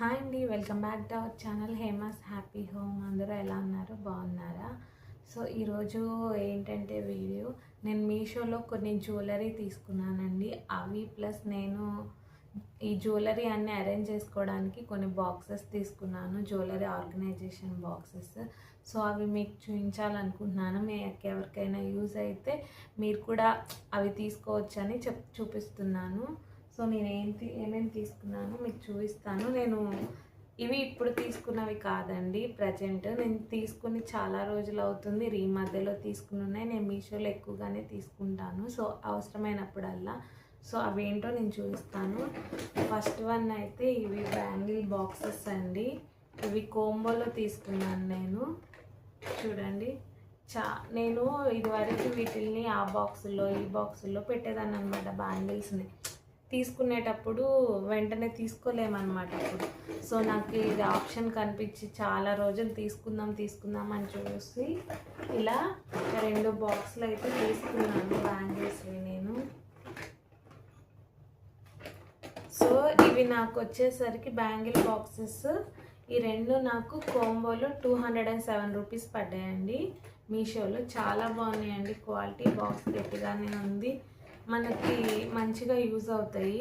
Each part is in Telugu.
హాయ్ అండి welcome back to our channel Hema's happy home. అందరూ ఎలా ఉన్నారు? బాగున్నారా? సో ఈరోజు ఏంటంటే వీడియో నేను మీషోలో కొన్ని జ్యువెలరీ తీసుకున్నానండి. అవి ప్లస్ నేను ఈ జ్యువెలరీ అన్ని అరేంజ్ చేసుకోవడానికి కొన్ని బాక్సెస్ తీసుకున్నాను జ్యువెలరీ ఆర్గనైజేషన్ బాక్సెస్. సో అవి మీకు చూపించాలనుకుంటున్నాను. మీకు ఎవరికైనా యూజ్ అయితే మీరు కూడా అవి తీసుకోవచ్చని చెప్ చూపిస్తున్నాను. సో నేను ఏంటి ఏమేమి తీసుకున్నాను మీకు చూపిస్తాను. నేను ఇవి ఇప్పుడు తీసుకున్నవి కాదండి ప్రజెంట్. నేను తీసుకుని చాలా రోజులు అవుతుంది. ఈ మధ్యలో తీసుకుని ఉన్నాయి. నేను మీషోలో ఎక్కువగానే తీసుకుంటాను. సో అవసరమైనప్పుడల్లా. సో అవేంటో నేను చూపిస్తాను. ఫస్ట్ వన్ అయితే ఇవి బ్యాంగిల్ బాక్సెస్ అండి. ఇవి కోంబోలో తీసుకున్నాను నేను. చూడండి. చా నేను ఇదివరకు వీటిల్ని ఆ బాక్సుల్లో ఈ బాక్సుల్లో పెట్టేదాన్ని అనమాట బ్యాంగిల్స్ని. తీసుకునేటప్పుడు వెంటనే తీసుకోలేమన్నమాట అప్పుడు. సో నాకు ఇది ఆప్షన్ కనిపించి చాలా రోజులు తీసుకుందాం తీసుకుందాం అని చూసి ఇలా రెండు బాక్సులు అయితే తీసుకున్నాను బ్యాంగిల్స్వి నేను. సో ఇవి నాకు వచ్చేసరికి బ్యాంగిల్ బాక్సెస్. ఈ రెండు నాకు కోంబోలో two hundred and seven rupees పడ్డాయండి. మీషోలో చాలా బాగున్నాయండి. క్వాలిటీ బాక్స్ గట్టిగానే ఉంది. మనకి మంచిగా యూజ్ అవుతాయి.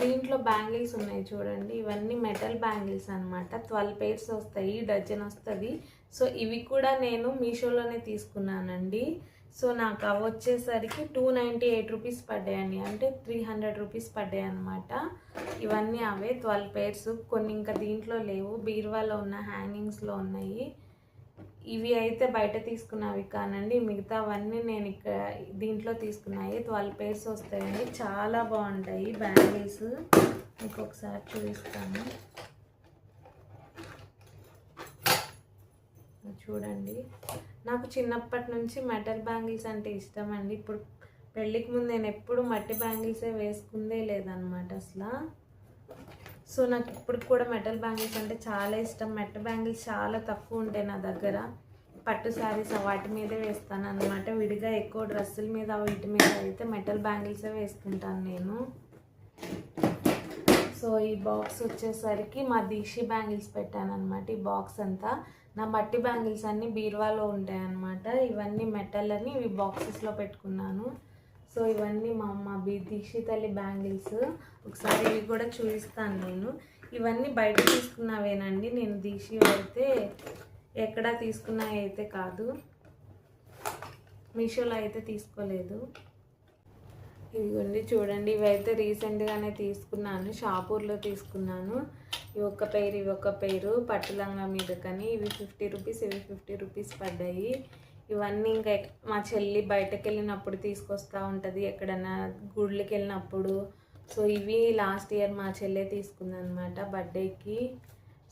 దీంట్లో బ్యాంగిల్స్ ఉన్నాయి చూడండి. ఇవన్నీ మెటల్ బ్యాంగిల్స్ అనమాట ట్వెల్వ్ పేర్స్ వస్తాయి డజన్ వస్తుంది. సో ఇవి కూడా నేను మీషోలోనే తీసుకున్నానండి. సో నాకు అవి వచ్చేసరికి టూ నైంటీ ఎయిట్ రూపీస్ పడ్డాయండి అంటే త్రీ హండ్రెడ్ రూపీస్ పడ్డాయి అనమాట ఇవన్నీ అవే ట్వెల్వ్ పేర్స్. కొన్ని ఇంకా దీంట్లో లేవు. బీరువాలో ఉన్న హ్యాంగింగ్స్లో ఉన్నాయి. ఇవి అయితే బయట తీసుకున్నవి కానండి. మిగతావన్నీ నేను ఇక్కడ దీంట్లో తీసుకున్నాయి. ట్వెల్వ్ పేర్స్ వస్తాయండి. చాలా బాగుంటాయి బ్యాంగిల్స్. ఇంకొకసారి చూపిస్తాను. చూడండి. నాకు చిన్నప్పటి నుంచి మెటల్ బ్యాంగిల్స్ అంటే ఇష్టం అండి. ఇప్పుడు పెళ్ళికి ముందు నేను ఎప్పుడు మట్టి బ్యాంగిల్సే వేసుకుందే లేదనమాట అసలు. సో నాకు ఇప్పుడు కూడా మెటల్ బ్యాంగిల్స్ అంటే చాలా ఇష్టం. మెటల్ బ్యాంగిల్స్ చాలా తక్కువ ఉంటాయి నా దగ్గర. పట్టు శారీస్ వాటి మీదే వేస్తాను అనమాట విడిగా ఎక్కువ డ్రెస్సుల మీద వీటి మీద అయితే మెటల్ బ్యాంగిల్సే వేసుకుంటాను నేను. సో ఈ బాక్స్ వచ్చేసరికి మా దీక్షి బ్యాంగిల్స్ పెట్టాను అనమాట ఈ బాక్స్ అంతా నా మట్టి బ్యాంగిల్స్ అన్నీ బీరువాలో ఉంటాయి అనమాట ఇవన్నీ మెటల్ అని ఇవి బాక్సెస్లో పెట్టుకున్నాను. సో ఇవన్నీ మా అమ్మ బీ దీక్షి తల్లి బ్యాంగిల్స్. ఒకసారి ఇవి కూడా చూపిస్తాను నేను. ఇవన్నీ బయట తీసుకున్నవేనండి. నేను దీక్షి అయితే ఎక్కడ తీసుకున్నవి అయితే కాదు. మీషోలో అయితే తీసుకోలేదు. ఇదిగోండి చూడండి. ఇవైతే రీసెంట్గానే తీసుకున్నాను. షాపూర్లో తీసుకున్నాను. ఇవి ఒక్క పేరు ఇవి ఒక్క పేరు పట్టులంగా మీద కానీ ఇవి ఫిఫ్టీ రూపీస్ ఇవి ఫిఫ్టీ రూపీస్ పడ్డాయి. ఇవన్నీ ఇంకా మా చెల్లి బయటకు వెళ్ళినప్పుడు తీసుకొస్తూ ఉంటుంది ఎక్కడైనా గుళ్ళకి వెళ్ళినప్పుడు సో ఇవి లాస్ట్ ఇయర్ మా చెల్లె తీసుకుంది అనమాట బర్త్డేకి.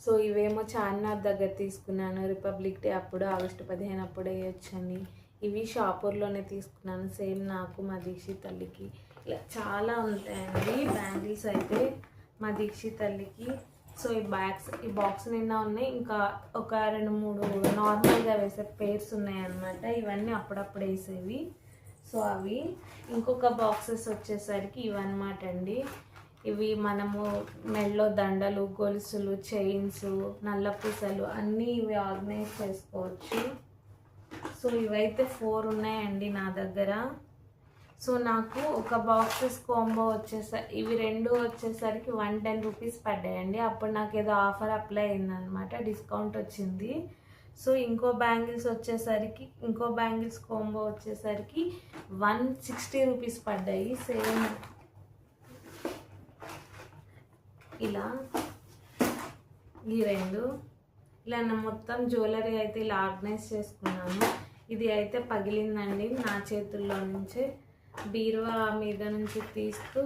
సో ఇవేమో చార్మినార్ దగ్గర తీసుకున్నాను రిపబ్లిక్ డే అప్పుడు ఆగస్టు పదిహేను అప్పుడు వేయొచ్చని. ఇవి షాపూర్లోనే తీసుకున్నాను సేమ్ నాకు మా దీక్షిత్ తల్లికి. ఇలా చాలా ఉంటాయండి బ్యాంగిల్స్ అయితే మా దీక్షిత్ తల్లికి. సో ఈ బ్యాగ్స్ ఈ బాక్స్ నిండా ఉన్నాయి. ఇంకా ఒక రెండు మూడు నార్మల్గా వేసే పేర్స్ ఉన్నాయన్నమాట. ఇవన్నీ అప్పుడప్పుడు వేసేవి. సో అవి ఇంకొక బాక్సెస్ వచ్చేసరికి ఇవన్నమాట అండి. ఇవి మనము మెల్లో దండలు గొలుసులు చైన్స్ నల్ల పూసలు అన్నీ ఇవి ఆర్గనైజ్ చేసుకోవచ్చు. సో ఇవైతే ఫోర్ ఉన్నాయండి నా దగ్గర. సో నాకు ఒక బాక్సెస్ కాంబో వచ్చేసరి ఇవి రెండు వచ్చేసరికి వన్ టెన్ రూపీస్ పడ్డాయండి. అప్పుడు నాకు ఏదో ఆఫర్ అప్లై అయిందనమాట డిస్కౌంట్ వచ్చింది. సో ఇంకో బ్యాంగిల్స్ వచ్చేసరికి ఇంకో బ్యాంగిల్స్ కాంబో వచ్చేసరికి వన్ సిక్స్టీ రూపీస్ పడ్డాయి. సేమ్ ఇలా ఈ రెండు. ఇలా మొత్తం జ్యువెలరీ అయితే ఇలా ఆర్గనైజ్ చేసుకున్నాను. ఇది అయితే పగిలిందండి నా చేతుల్లో నుంచే. బీరువా మీద నుంచి తీస్తూ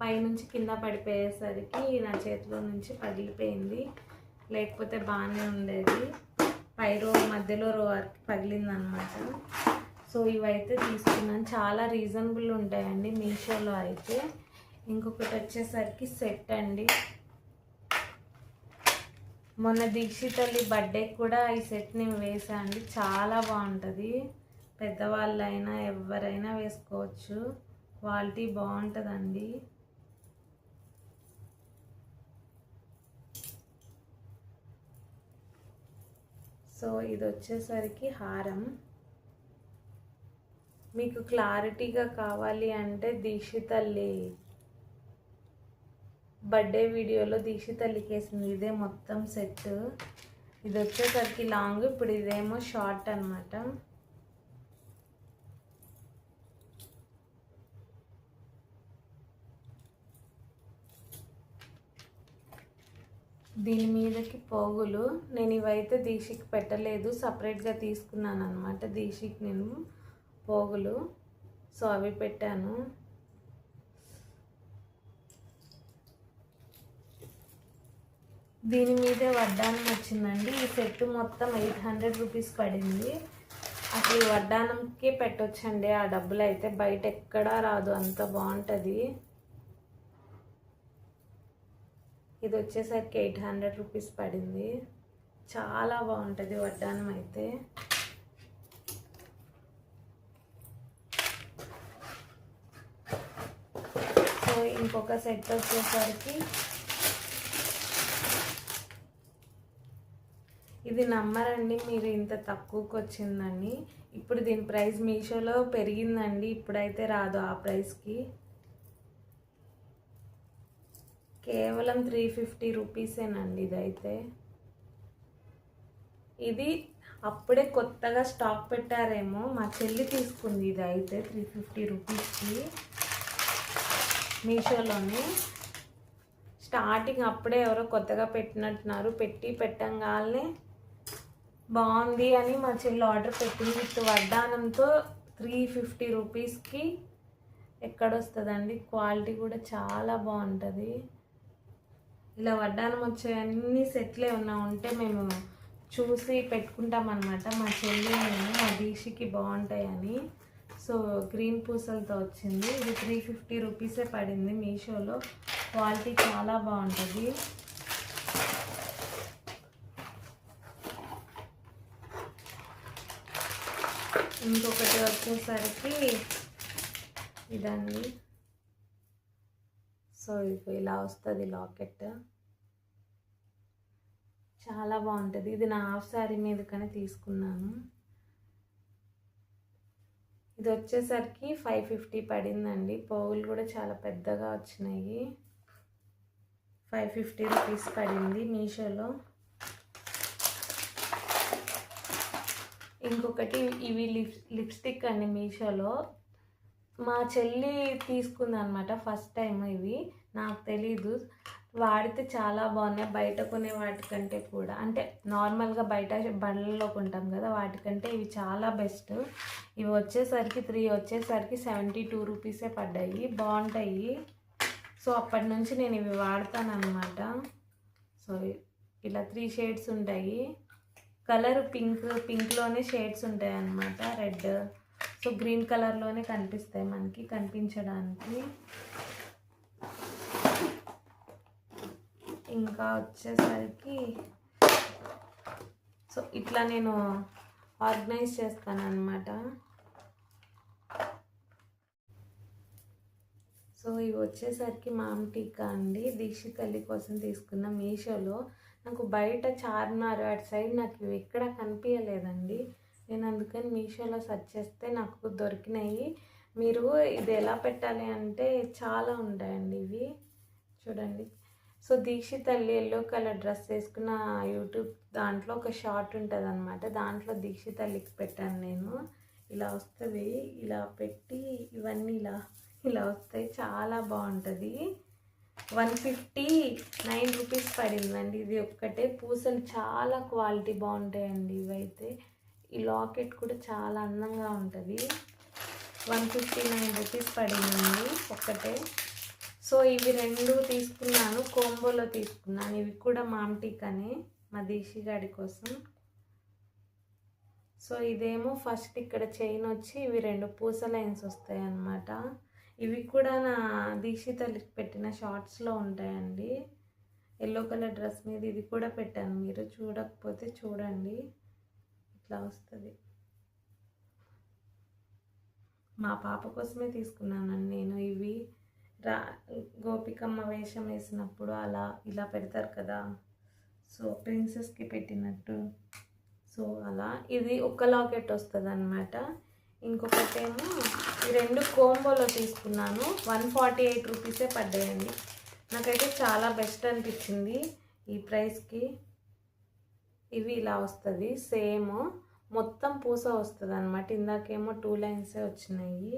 పైనుంచి కింద పడిపోయేసరికి నా చేతిలో నుంచి పగిలిపోయింది. లేకపోతే బాగానే ఉండేది. పై రో మధ్యలో రో పగిలిందనమాట. సో ఇవైతే తీసుకున్నాను. చాలా రీజనబుల్ ఉంటాయండి మీషోలో అయితే. ఇంకొకటి వచ్చేసరికి సెట్ అండి. మొన్న దీక్షితల్లి బర్త్డేకి కూడా ఈ సెట్ నేను వేసా అండి. చాలా బాగుంటుంది. పెద్దవాళ్ళైనా ఎవరైనా వేసుకోవచ్చు. క్వాలిటీ బాగుంటుందండి. సో ఇది వచ్చేసరికి హారం. మీకు క్లారిటీగా కావాలి అంటే దీక్షితల్లి బర్త్డే వీడియోలో దీక్షితల్లికి వేసింది ఇదే మొత్తం సెట్ ఇది వచ్చేసరికి లాంగ్ ఇప్పుడు ఇదేమో షార్ట్ అనమాట దీని మీదకి పోగులు. నేను ఇవైతే దీక్షకి పెట్టలేదు. సపరేట్గా తీసుకున్నాను అనమాట దీక్షకి నేను పోగులు. సో అవి పెట్టాను. దీని మీదే వడ్డానం వచ్చిందండి. ఈ సెట్ మొత్తం ఎయిట్ హండ్రెడ్ రూపీస్ పడింది. అసలు ఈ వడ్డానంకి పెట్టొచ్చండి. ఆ డబ్బులు అయితే బయట ఎక్కడా రాదు. అంత బాగుంటుంది ఇది వచ్చేసరికి ఎయిట్ హండ్రెడ్ రూపీస్ పడింది. చాలా బాగుంటుంది వడ్డానం అయితే. సో ఇంకొక సెట్ వచ్చేసరికి ఇది నమ్మరండి మీరు ఇంత తక్కువకి వచ్చిందండి ఇప్పుడు దీని ప్రైస్ మీషోలో పెరిగిందండి ఇప్పుడైతే రాదు ఆ ప్రైస్కి. కేవలం త్రీ ఫిఫ్టీ రూపీసేనండి ఇదైతే. ఇది అప్పుడే కొత్తగా స్టాక్ పెట్టారేమో మా చెల్లి తీసుకుంది ఇది అయితే త్రీ ఫిఫ్టీ రూపీస్కి మీషోలోని. స్టార్టింగ్ అప్పుడే ఎవరో కొత్తగా పెట్టినట్టున్నారు పెట్టి పెట్టంగానే బాగుంది అని మా చెల్లి ఆర్డర్ పెట్టింది. విత్ వడ్డానంతో త్రీ ఫిఫ్టీ రూపీస్కి ఎక్కడొస్తుందండి? క్వాలిటీ కూడా చాలా బాగుంటుంది. ఇలా వడ్డానం వచ్చే అన్ని సెట్లే ఉన్నా ఉంటే మేము చూసి పెట్టుకుంటాం అనమాట మా చెల్లి నేను మా దీక్షకి బాగుంటాయని. సో గ్రీన్ పూసలతో వచ్చింది. ఇది త్రీ ఫిఫ్టీ రూపీసే పడింది మీషోలో. క్వాలిటీ చాలా బాగుంటుంది. ఇంకొకటి వచ్చేసరికి ఇదండి. సో ఇది ఇలా వస్తుంది లాకెట్. చాలా బాగుంటుంది. ఇది నా హాఫ్ శారీ మీదకనే తీసుకున్నాను. ఇది వచ్చేసరికి ఫైవ్ ఫిఫ్టీ పడిందండి. పోగులు కూడా చాలా పెద్దగా వచ్చినాయి. ఫైవ్ ఫిఫ్టీ రూపీస్ పడింది మీషోలో. ఇంకొకటి ఇవి లిప్ లిప్స్టిక్ అండి మీషోలో. మా చెల్లి తీసుకుంది అనమాట ఫస్ట్ టైం ఇవి నాకు తెలీదు. వాడితే చాలా బాగున్నాయి. బయట కొనే వాటికంటే కూడా. అంటే నార్మల్గా బయట బండ్లలో కొంటాం కదా వాటికంటే ఇవి చాలా బెస్ట్. ఇవి వచ్చేసరికి త్రీ వచ్చేసరికి సెవెంటీ టూ రూపీసే పడ్డాయి. బాగుంటాయి. సో అప్పటి నుంచి నేను ఇవి వాడతానమాట సో ఇలా త్రీ షేడ్స్ ఉంటాయి. కలర్ పింక్ పింక్లోనే షేడ్స్ ఉంటాయి అన్నమాట రెడ్. సో గ్రీన్ కలర్లోనే కనిపిస్తాయి మనకి కనిపించడానికి. ఇంకా వచ్చేసరికి సో ఇట్లా నేను ఆర్గనైజ్ చేస్తాను అనమాట సో ఇవి వచ్చేసరికి మామ్ టీకా అండి. దీక్షితల్లి కోసం తీసుకున్న మీషోలో. నాకు బయట చార్మినార్ అటు సైడ్ నాకు ఇవి ఎక్కడ కనిపించలేదండి. నేను అందుకని మీషోలో సెర్చ్ చేస్తే నాకు దొరికినాయి. మీరు ఇది ఎలా పెట్టాలి అంటే చాలా ఉంటాయండి ఇవి. చూడండి. సో దీక్షితల్లి ఎల్లో కలర్ డ్రెస్ వేసుకున్న యూట్యూబ్ దాంట్లో ఒక షార్ట్ ఉంటుంది అనమాట దాంట్లో దీక్షితల్లికి పెట్టాను నేను. ఇలా వస్తుంది. ఇలా పెట్టి ఇవన్నీ ఇలా ఇలా వస్తాయి. చాలా బాగుంటుంది. వన్ ఫిఫ్టీ నైన్ రూపీస్ పడిందండి. ఇది ఒక్కటే. పూసలు చాలా క్వాలిటీ బాగుంటాయండి ఇవైతే. ఈ లాకెట్ కూడా చాలా అందంగా ఉంటుంది. వన్ ఫిఫ్టీ నైన్ రూపీస్ పడిందండి ఒక్కటే. సో ఇవి రెండు తీసుకున్నాను కోంబోలో తీసుకున్నాను. ఇవి కూడా మామ్టీకనే మా దీషి గాడి కోసం. సో ఇదేమో ఫస్ట్ ఇక్కడ చైన్ వచ్చి ఇవి రెండు పూస లైన్స్ వస్తాయి అన్నమాట ఇవి కూడా నా దీక్షితలకి పెట్టిన షార్ట్స్లో ఉంటాయండి. ఎల్లో కలర్ డ్రెస్ మీద ఇది కూడా పెట్టాను మీరు. చూడకపోతే చూడండి. ఇట్లా వస్తుంది. మా పాప కోసమే తీసుకున్నానండి నేను ఇవి రా గోపికమ్మ వేషం వేసినప్పుడు అలా ఇలా పెడతారు కదా. సో ప్రిన్సెస్కి పెట్టినట్టు. సో అలా. ఇది ఒక లాకెట్ వస్తుంది అనమాట ఇంకొకటేమో ఈ రెండు కోంబోలో తీసుకున్నాను. వన్ ఫార్టీ ఎయిట్ రూపీసే పడ్డాయండి. నాకైతే చాలా బెస్ట్ అనిపించింది ఈ ప్రైస్కి. ఇవి ఇలా వస్తుంది. సేమ్ మొత్తం పూస వస్తుంది అనమాట ఇందాకేమో టూ లైన్సే వచ్చినాయి.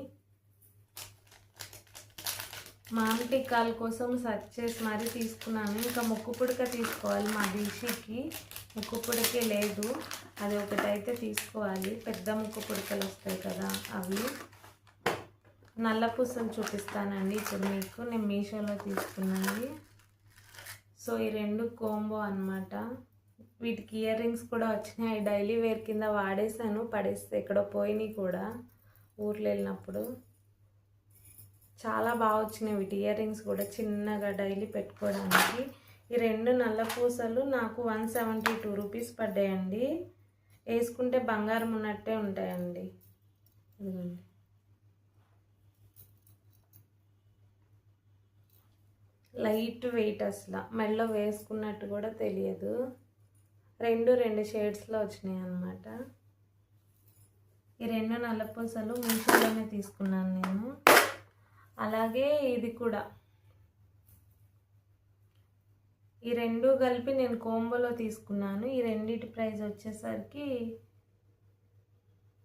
మామిడి టిక్కాల కోసం సెర్చ్ చేసి మరీ తీసుకున్నాను. ఇంకా ముక్కు పుడక తీసుకోవాలి మా దీషికి ముక్కు పుడకే లేదు. అది ఒకటైతే తీసుకోవాలి. పెద్ద ముక్కు పుడకలు వస్తాయి కదా అవి. నల్ల పూసలు చూపిస్తానండి ఇప్పుడు మీకు. నేను మీషోలో తీసుకున్నది సో ఈ రెండు కోంబో అన్నమాట. వీటికి ఇయర్ రింగ్స్ కూడా వచ్చినాయి. డైలీ వేర్ కింద వాడేసాను పడేస్తే ఎక్కడో పోయినాయి కూడా ఊర్లో వెళ్ళినప్పుడు. చాలా బాగా వచ్చినాయి వీటి ఇయర్ రింగ్స్ కూడా చిన్నగా డైలీ పెట్టుకోవడానికి. ఈ రెండు నల్ల పూసలు నాకు వన్ సెవెంటీ టూ రూపీస్ పడ్డాయండి. వేసుకుంటే బంగారం ఉన్నట్టే ఉంటాయండి. ఇదిగోండి. లైట్ వెయిట్ అసలు. మెడలో వేసుకున్నట్టు కూడా తెలియదు. రెండు రెండు షేడ్స్లో వచ్చినాయి అన్నమాట. ఈ రెండు నల్ల పూసలు మీషోలోనే తీసుకున్నాను నేను. అలాగే ఇది కూడా. ఈ రెండు కలిపి నేను కోంబోలో తీసుకున్నాను. ఈ రెండిటి ప్రైస్ వచ్చేసరికి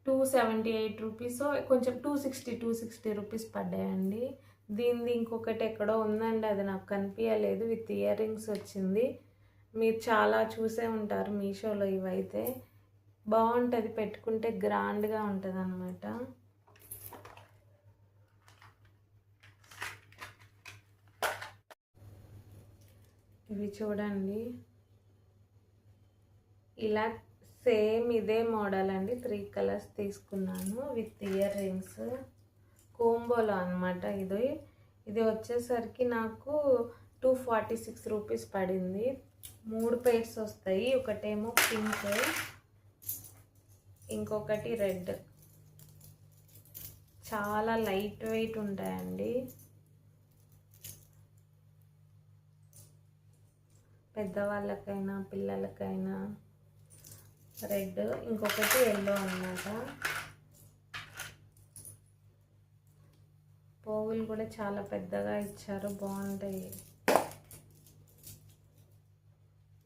టూ సెవెంటీ ఎయిట్ రూపీస్. కొంచెం two sixty two sixty rupees పడ్డాయండి. దీనిది ఇంకొకటి ఎక్కడో ఉందండి అది నాకు కనిపించలేదు విత్ ఇయర్ రింగ్స్ వచ్చింది. మీరు చాలా చూసే ఉంటారు మీషోలో ఇవైతే. బాగుంటుంది పెట్టుకుంటే గ్రాండ్గా ఉంటుంది అనమాట ఇవి చూడండి. ఇలా సేమ్ ఇదే మోడల్ అండి. త్రీ కలర్స్ తీసుకున్నాను విత్ ఇయర్ రింగ్స్. కోంబోలో అనమాట ఇది. ఇది వచ్చేసరికి నాకు టూ ఫార్టీ సిక్స్ రూపీస్ పడింది. మూడు పేర్స్ వస్తాయి. ఒకటేమో పింక్ ఇంకొకటి రెడ్. చాలా లైట్ వెయిట్ ఉంటాయండి. పెద్దవాళ్ళకైనా పిల్లలకైనా రెడ్ ఇంకొకటి ఎల్లో అన్నమాట. పోగులు కూడా చాలా పెద్దగా ఇచ్చారు. బాగుంటాయి.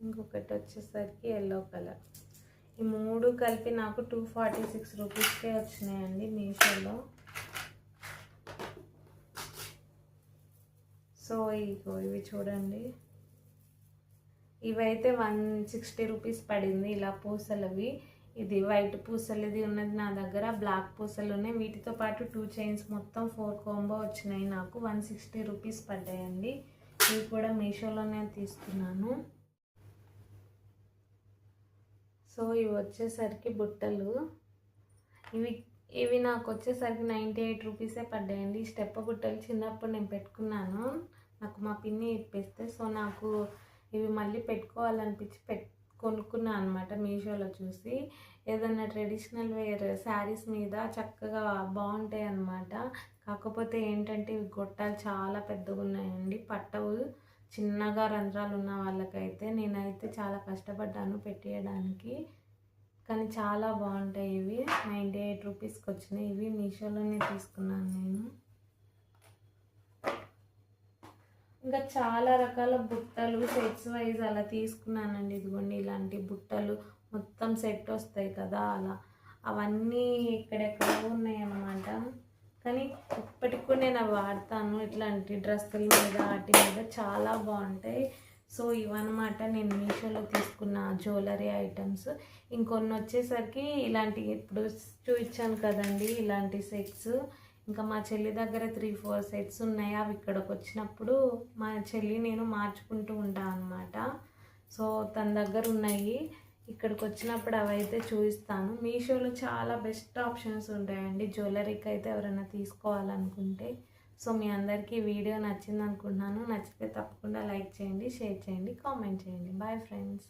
ఇంకొకటి వచ్చేసరికి ఎల్లో కలర్ ఈ మూడు కలిపి నాకు టూ ఫార్టీ సిక్స్ రూపీస్కే వచ్చినాయండి మీషోలో. సో ఇగో ఇవి చూడండి. ఇవైతే వన్ సిక్స్టీ రూపీస్ పడింది ఇలా పూసలవి. ఇది వైట్ పూసలు ఇది ఉన్నది నా దగ్గర బ్లాక్ పూసలు ఉన్నాయి వీటితో పాటు టూ చైన్స్ మొత్తం ఫోర్ కాంబో వచ్చినాయి నాకు. వన్ సిక్స్టీ రూపీస్ పడ్డాయండి. ఇవి కూడా మీషోలోనే తీసుకున్నాను. సో ఇవి వచ్చేసరికి బుట్టలు. ఇవి ఇవి నాకు వచ్చేసరికి నైంటీ ఎయిట్ రూపీసే పడ్డాయండి. ఈ స్టెప్ బుట్టలు చిన్నప్పుడు నేను పెట్టుకున్నాను. నాకు మా పిన్ని ఇప్పిస్తే సో నాకు ఇవి మళ్ళీ పెట్టుకోవాలనిపించి పెట్ కొనుక్కున్నాను అనమాట మీషోలో చూసి. ఏదైనా ట్రెడిషనల్ వేర్ శారీస్ మీద చక్కగా బాగుంటాయి అన్నమాట. కాకపోతే ఏంటంటే ఇవి గొట్టాలు చాలా పెద్దగా ఉన్నాయండి పట్టవు. చిన్నగా రంధ్రాలు ఉన్న వాళ్ళకైతే నేనైతే చాలా కష్టపడ్డాను పెట్టేయడానికి. కానీ చాలా బాగుంటాయి ఇవి. నైంటీ ఎయిట్ రూపీస్కి వచ్చినాయి. ఇవి మీషోలోనే తీసుకున్నాను నేను. ఇంకా చాలా రకాల బుట్టలు సెట్స్ వైజ్ అలా తీసుకున్నానండి. ఇదిగోండి ఇలాంటి బుట్టలు మొత్తం సెట్ వస్తాయి కదా అలా. అవన్నీ ఇక్కడెక్కడ ఉన్నాయి అన్నమాట కానీ ఇప్పటికి కూడా నేను అవి వాడతాను. ఇట్లాంటి డ్రెస్సుల మీద వాటి మీద చాలా బాగుంటాయి. సో ఇవన్నమాట నేను మీషోలో తీసుకున్న జ్యువెలరీ ఐటమ్స్. ఇంకొన్ని వచ్చేసరికి ఇలాంటి ఇప్పుడు చూపించాను కదండి ఇలాంటి సెట్స్. ఇంకా మా చెల్లి దగ్గర త్రీ ఫోర్ సెట్స్ ఉన్నాయి. అవి ఇక్కడికి వచ్చినప్పుడు మా చెల్లి నేను మార్చుకుంటూ ఉంటాను అనమాట సో తన దగ్గర ఉన్నాయి. ఇక్కడికి వచ్చినప్పుడు అవైతే చూపిస్తాను మీషోలో చాలా బెస్ట్ ఆప్షన్స్ ఉంటాయండి. జ్యువెలరీకి అయితే ఎవరైనా తీసుకోవాలనుకుంటే. సో మీ అందరికీ వీడియో నచ్చింది అనుకుంటున్నాను నచ్చితే తప్పకుండా లైక్ చేయండి షేర్ చేయండి కామెంట్ చేయండి. Bye friends.